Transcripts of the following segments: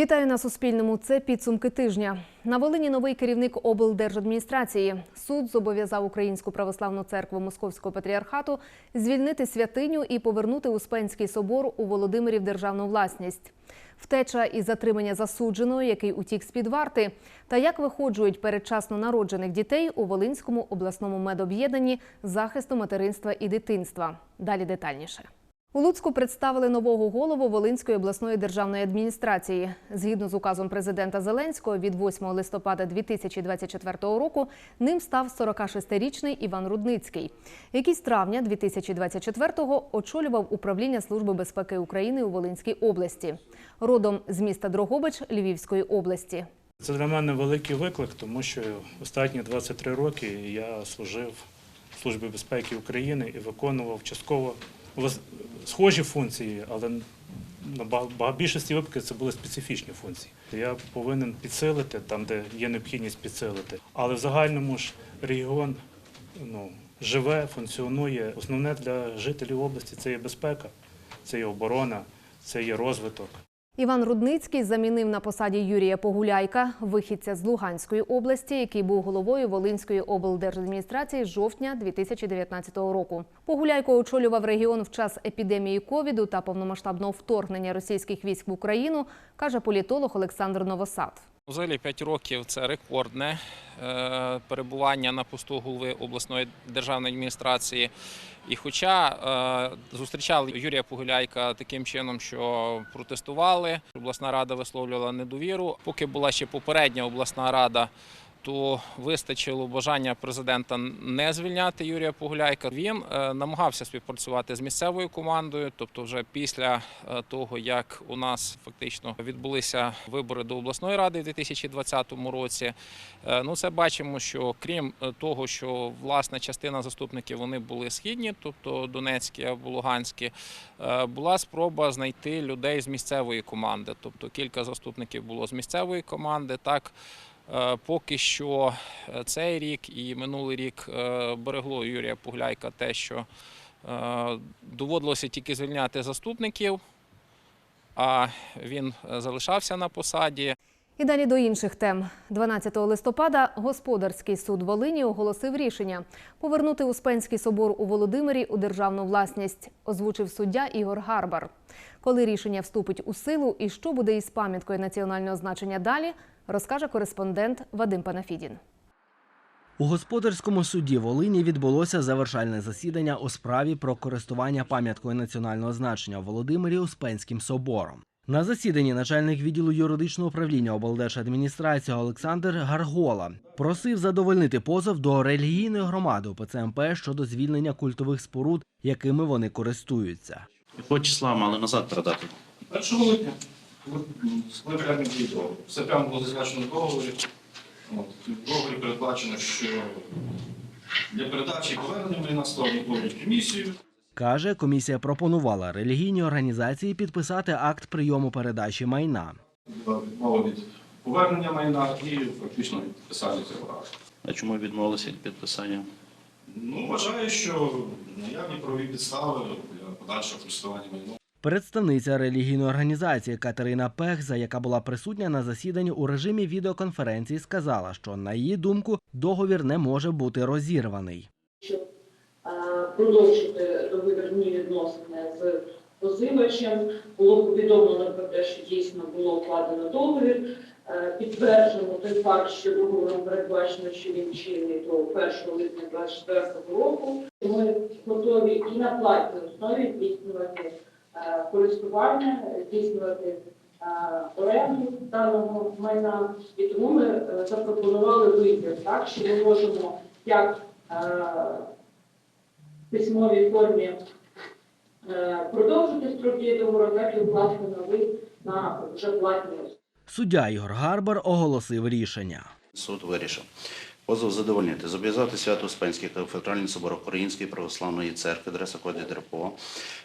Вітаю на Суспільному. Це підсумки тижня. На Волині новий керівник облдержадміністрації. Суд зобов'язав Українську православну церкву Московського патріархату звільнити святиню і повернути Успенський собор у Володимирі в державну власність. Втеча і затримання засудженого, який утік з під варти, та як виходжують передчасно народжених дітей у Волинському обласному медоб'єднанні захисту материнства і дитинства. Далі детальніше. У Луцьку представили нового голову Волинської обласної державної адміністрації. Згідно з указом президента Зеленського від 8 листопада 2024 року ним став 46-річний Іван Рудницький, який з травня 2024-го очолював управління Служби безпеки України у Волинській області. Родом з міста Дрогобич Львівської області. Це для мене великий виклик, тому що останні 23 роки я служив Службі безпеки України і виконував частково схожі функції, але на більшості випадків це були специфічні функції. Я повинен підсилити там, де є необхідність підсилити. Але в загальному ж регіон ну, живе, функціонує. Основне для жителів області це є безпека, це є оборона, це є розвиток. Іван Рудницький замінив на посаді Юрія Погуляйка, вихідця з Луганської області, який був головою Волинської облдержадміністрації з жовтня 2019 року. Погуляйко очолював регіон в час епідемії ковіду та повномасштабного вторгнення російських військ в Україну, каже політолог Олександр Новосад. Взагалі 5 років це рекордне е, перебування на посту голови обласної державної адміністрації. І хоча е, зустрічали Юрія Погуляйка таким чином, що протестували, обласна рада висловлювала недовіру. Поки була ще попередня обласна рада, то вистачило бажання президента не звільняти Юрія Погуляйка. Він е, намагався співпрацювати з місцевою командою, тобто вже після е, того, як у нас фактично відбулися вибори до обласної ради в 2020 році. е, Ну, це бачимо, що крім того, що власна частина заступників вони були східні, тобто Донецькі або Луганські, була спроба знайти людей з місцевої команди. Тобто кілька заступників було з місцевої команди. Так Поки що е, цей рік і минулий рік е, берегло Юрія Пугляйка те, що е, доводилося тільки звільняти заступників, а він е, залишався на посаді. І далі до інших тем. 12 листопада господарський суд Волині оголосив рішення повернути Успенський собор у Володимирі у державну власність, озвучив суддя Ігор Гарбар. Коли рішення вступить у силу і що буде із пам'яткою національного значення далі, розкаже кореспондент Вадим Панафідін. У господарському суді Волині відбулося завершальне засідання у справі про користування пам'яткою національного значення Володимирі Успенським собором. На засіданні начальник відділу юридичного управління облдержадміністрації Олександр Гаргола просив задовольнити позов до релігійної громади УПЦ МП щодо звільнення культових споруд, якими вони користуються. Якого числа мали назад передати? 1 липня, коли прямо відео. Все прямо було зазначено в договорі. От, в договорі передбачено, що для передачі повернення майна сторони повністю комісію. Каже, комісія пропонувала релігійній організації підписати акт прийому передачі майна. Відмова від повернення майна і фактично від підписання цього акту. А чому відмовилися від підписання? Ну, вважаю, що наявні правові підстави для подальшого користування майном. Представниця релігійної організації Катерина Пехза, яка була присутня на засіданні у режимі відеоконференції, сказала, що на її думку договір не може бути розірваний. щоб продовжити договірні відносини з позивачем. Було повідомлено про те, що дійсно було укладено договір. Е, Підтверджено той факт, що договором передбачено, що він чинний до 1 липня 2024 року. Ми готові і на платній основі здійснювати користування, здійснювати е, оренду даного майна. І тому ми е, запропонували вибір так, що ми можемо як е, в письмовій формі е, продовжити строки договору, так і власне новий на вже платні. Суддя Ігор Гарбар оголосив рішення. Суд вирішив. Позов задовольнити. Зобов'язати Свято-Успенський кафедральний собор Української православної церкви, адреса коди ДРПО,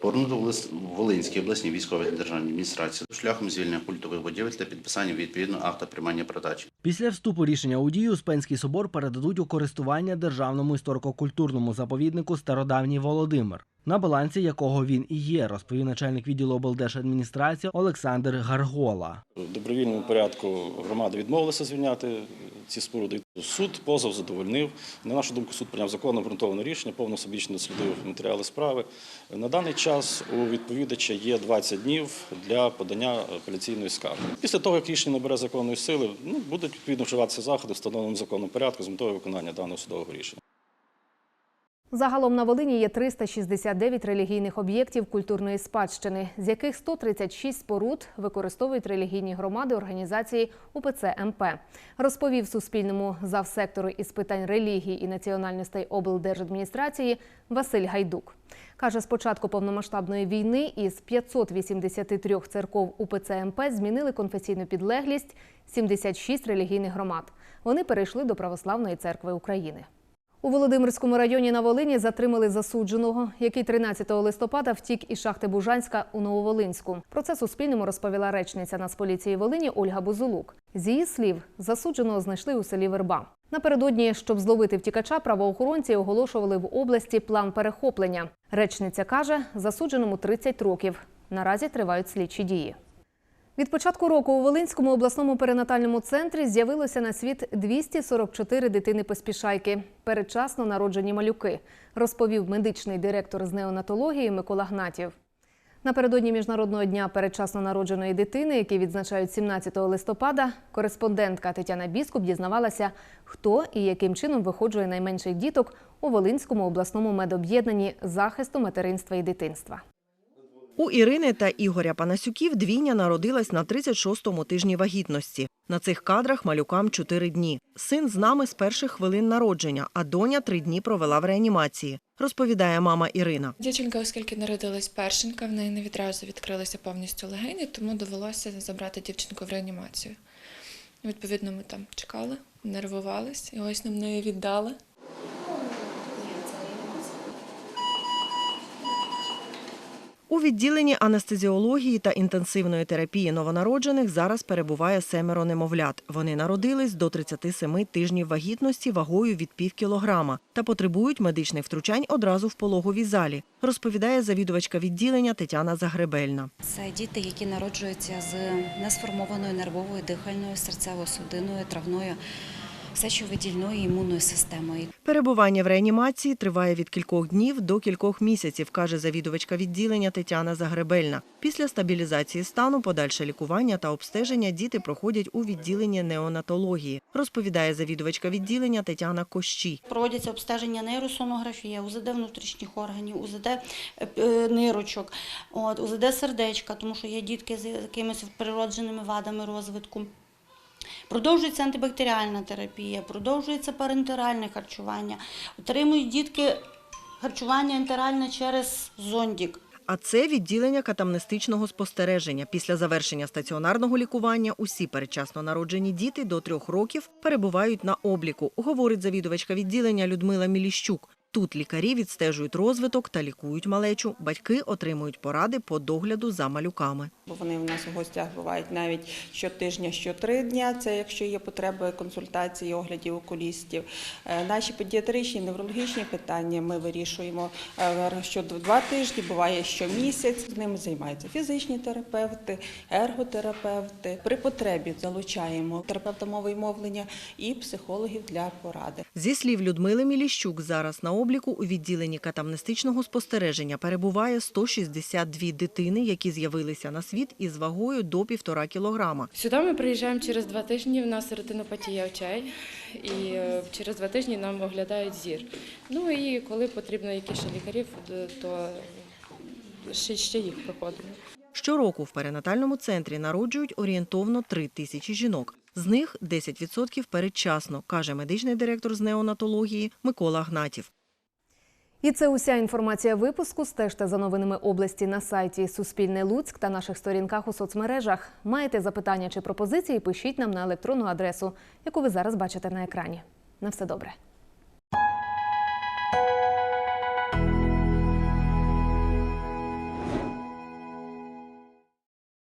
повернути Волинській обласній військовій державній адміністрації шляхом звільнення культових будівель та підписання відповідного акта приймання передачі. Після вступу рішення у дію Успенський собор передадуть у користування державному історико-культурному заповіднику Стародавній Володимир, на балансі якого він і є, розповів начальник відділу облдержадміністрації Олександр Гаргола. В добровільному порядку громада відмовилася звільняти ці споруди. Суд позов задовольнив. На нашу думку, суд прийняв законно обґрунтоване рішення, повно собічно дослідив матеріали справи. На даний час у відповідача є 20 днів для подання апеляційної скарги. Після того, як рішення набере законної сили, ну, будуть відповідно вживатися заходи встановленим законом порядку з метою виконання даного судового рішення. Загалом на Волині є 369 релігійних об'єктів культурної спадщини, з яких 136 споруд використовують релігійні громади організації УПЦ МП. Розповів Суспільному завсектору із питань релігії і національностей облдержадміністрації Василь Гайдук. Каже, з початку повномасштабної війни із 583 церков УПЦ МП змінили конфесійну підлеглість 76 релігійних громад. Вони перейшли до Православної церкви України. У Володимирському районі на Волині затримали засудженого, який 13 листопада втік із шахти Бужанська у Нововолинську. Про це Суспільному розповіла речниця Нацполіції Волині Ольга Бузулук. З її слів, засудженого знайшли у селі Верба. Напередодні, щоб зловити втікача, правоохоронці оголошували в області план перехоплення. Речниця каже, засудженому 30 років. Наразі тривають слідчі дії. Від початку року у Волинському обласному перинатальному центрі з'явилося на світ 244 дитини-поспішайки, передчасно народжені малюки, розповів медичний директор з неонатології Микола Гнатів. Напередодні Міжнародного дня передчасно народженої дитини, який відзначають 17 листопада, кореспондентка Тетяна Біскуп дізнавалася, хто і яким чином виходжує найменших діток у Волинському обласному медоб'єднанні захисту материнства і дитинства. У Ірини та Ігоря Панасюків двійня народилась на 36-му тижні вагітності. На цих кадрах малюкам 4 дні. Син з нами з перших хвилин народження, а доня три дні провела в реанімації, розповідає мама Ірина. Дівчинка, оскільки народилась першенька, в неї не відразу відкрилися повністю легені, тому довелося забрати дівчинку в реанімацію. Відповідно, ми там чекали, нервувались, і ось нам неї віддали. У відділенні анестезіології та інтенсивної терапії новонароджених зараз перебуває семеро немовлят. Вони народились до 37 тижнів вагітності вагою від пів кілограма та потребують медичних втручань одразу в пологовій залі, розповідає завідувачка відділення Тетяна Загребельна. Це діти, які народжуються з несформованою нервовою, дихальною, серцево-судинною, травною, сечовидільною імунною системою. Перебування в реанімації триває від кількох днів до кількох місяців, каже завідувачка відділення Тетяна Загребельна. Після стабілізації стану, подальше лікування та обстеження діти проходять у відділенні неонатології, розповідає завідувачка відділення Тетяна Кощій. Проводяться обстеження нейросонографія, УЗД внутрішніх органів, УЗД е, е, нирочок, УЗД сердечка, тому що є дітки з якимись природженими вадами розвитку. Продовжується антибактеріальна терапія, продовжується парентеральне харчування. Отримують дітки харчування ентеральне через зондік. А це відділення катамнестичного спостереження. Після завершення стаціонарного лікування усі передчасно народжені діти до трьох років перебувають на обліку, говорить завідувачка відділення Людмила Міліщук. Тут лікарі відстежують розвиток та лікують малечу. Батьки отримують поради по догляду за малюками. Бо вони в нас у гостях бувають навіть щотижня, щотри дня. Це якщо є потреба консультації, оглядів окулістів. Е, Наші педіатричні, неврологічні питання ми вирішуємо е, що два тижні, буває щомісяць. З ними займаються фізичні терапевти, ерготерапевти. При потребі залучаємо терапевта мови і мовлення і психологів для поради. Зі слів Людмили Міліщук, зараз на обліку у відділенні катамнестичного спостереження перебуває 162 дитини, які з'явилися на світ із вагою до півтора кілограма. Сюди ми приїжджаємо через два тижні. У нас ретинопатія очей, і е, через два тижні нам оглядають зір. Ну і коли потрібно якісь лікарів, то ще, ще їх проходимо. Щороку в перинатальному центрі народжують орієнтовно 3 тисячі жінок. З них 10% передчасно, каже медичний директор з неонатології Микола Гнатів. І це уся інформація випуску. Стежте за новинами області на сайті Суспільне Луцьк та наших сторінках у соцмережах. Маєте запитання чи пропозиції? Пишіть нам на електронну адресу, яку ви зараз бачите на екрані. На все добре.